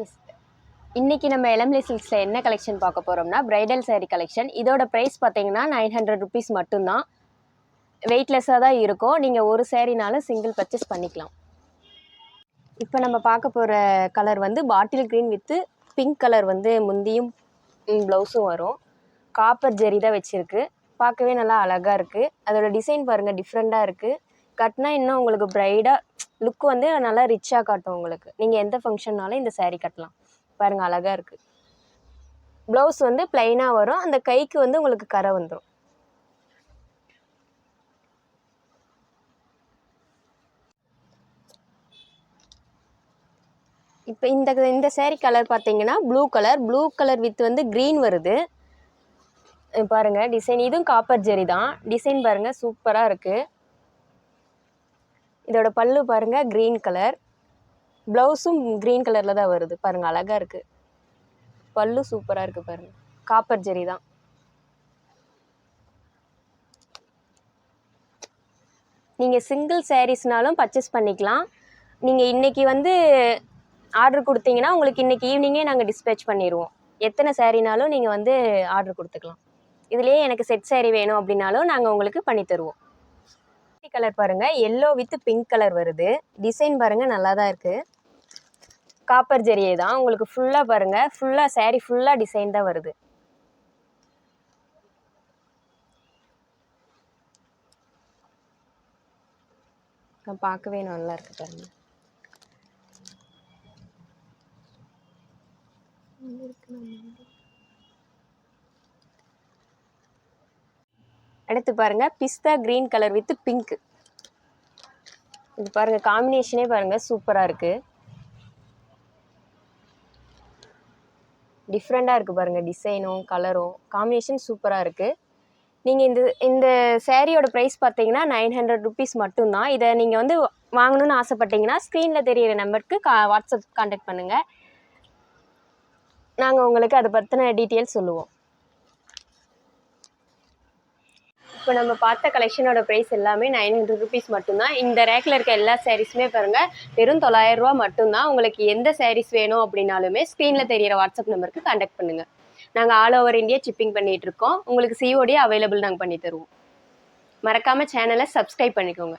S இன்றைக்கி நம்ம எலம்லி சில்க்ஸில் என்ன கலெக்ஷன் பார்க்க போகிறோம்னா ப்ரைடல் சாரீ கலெக்ஷன் இதோட ப்ரைஸ் பார்த்தீங்கன்னா நைன் ஹண்ட்ரட் ருபீஸ் மட்டும்தான். வெயிட்லெஸ்ஸாக தான் இருக்கும். நீங்கள் ஒரு சேரீனாலும் சிங்கிள் பர்ச்சேஸ் பண்ணிக்கலாம். இப்போ நம்ம பார்க்க போகிற கலர் வந்து bottle green with pink colour வந்து முந்தியும் ப்ளவுஸும் வரும். காப்பர் ஜெரி தான் வச்சுருக்கு. பார்க்கவே நல்லா அழகாக இருக்குது அதோட டிசைன் பாருங்கள் டிஃப்ரெண்ட்டாக இருக்குது கட்டினா இன்னும் உங்களுக்கு ப்ரைடாக லுக் வந்து நல்லா ரிச்சாக காட்டும் உங்களுக்கு. நீங்கள் எந்த ஃபங்க்ஷன்னாலும் இந்த சேரீ கட்டலாம். பாருங்கள் அழகாக இருக்குது ப்ளவுஸ் வந்து ப்ளைனாக வரும். அந்த கைக்கு வந்து உங்களுக்கு கரை வந்துடும் இப்போ இந்த இந்த சேரீ கலர் பார்த்தீங்கன்னா blue colour blue colour with வந்து க்ரீன் வருது. பாருங்கள் டிசைன் இதுவும் காப்பர் ஜெரி தான். டிசைன் பாருங்கள் சூப்பராக இருக்குது இதோட பல்லு பாருங்கள் க்ரீன் கலர் ப்ளவுஸும் க்ரீன் கலரில் தான் வருது. பாருங்கள் அழகாக இருக்குது பல்லு சூப்பராக இருக்குது பாருங்கள் காப்பர் ஜெரி தான். நீங்கள் சிங்கிள் சாரீஸ்னாலும் பர்ச்சேஸ் பண்ணிக்கலாம். நீங்கள் இன்றைக்கி வந்து ஆர்டர் கொடுத்தீங்கன்னா உங்களுக்கு இன்னைக்கு ஈவினிங்கே நாங்கள் டிஸ்பேச் பண்ணிடுவோம் எத்தனை சேரீனாலும் நீங்கள் வந்து ஆர்டர் கொடுத்துக்கலாம். இதுலேயே எனக்கு செட் சேரீ வேணும் அப்படின்னாலும் நாங்கள் உங்களுக்கு பண்ணி தருவோம். கலர் பாருங்க. எல்லோ வித் பிங்க் கலர் வருது. டிசைன் பாருங்க நல்லா தான் இருக்கு. காப்பர் ஜெரியை தான். உங்களுக்கு ஃபுல்லாக பாருங்க. ஃபுல்லாக சேரீ ஃபுல்லாக டிசைன் தான் வருது. பார்க்கவே நல்லா இருக்கு பாருங்க. அடுத்து பாருங்கள் pista green colour with pink இது பாருங்கள் காம்பினேஷனே பாருங்கள் சூப்பராக இருக்குது டிஃப்ரெண்ட்டாக இருக்குது பாருங்கள் டிசைனும் கலரும் காம்பினேஷன் சூப்பராக இருக்குது நீங்கள் இந்த இந்த சேரீயோட ப்ரைஸ் பார்த்தீங்கன்னா நைன் ஹண்ட்ரட் ருபீஸ் மட்டும்தான். இதை நீங்கள் வந்து வாங்கணும்னு ஆசைப்பட்டீங்கன்னா ஸ்க்ரீனில் தெரியிற நம்பருக்கு கா வாட்ஸ்அப் காண்டாக்ட் பண்ணுங்கள் நாங்கள் உங்களுக்கு அதை பற்றின டீட்டெயில்ஸ் சொல்லுவோம். இப்போ நம்ம பார்த்த கலெக்ஷனோட ப்ரைஸ் எல்லாமே நைன் ஹண்ட்ரட் ருபீஸ் மட்டும்தான். இந்த ரேக்கில் இருக்க எல்லா சாரீஸுமே பாருங்கள் வெறும் தொள்ளாயிரரூவா மட்டும்தான். உங்களுக்கு எந்த சாரீஸ் வேணும் அப்படின்னாலுமே ஸ்க்ரீனில் தெரியிற வாட்ஸ்அப் நம்பருக்கு கான்டாக்ட் பண்ணுங்கள் நாங்கள் ஆல் ஓவர் இந்தியா சிப்பிங் பண்ணிகிட்டு இருக்கோம். உங்களுக்கு சிஓடி அவைலபிள் நாங்கள் பண்ணி தருவோம். மறக்காமல் சேனலை சப்ஸ்கிரைப் பண்ணிக்கோங்க.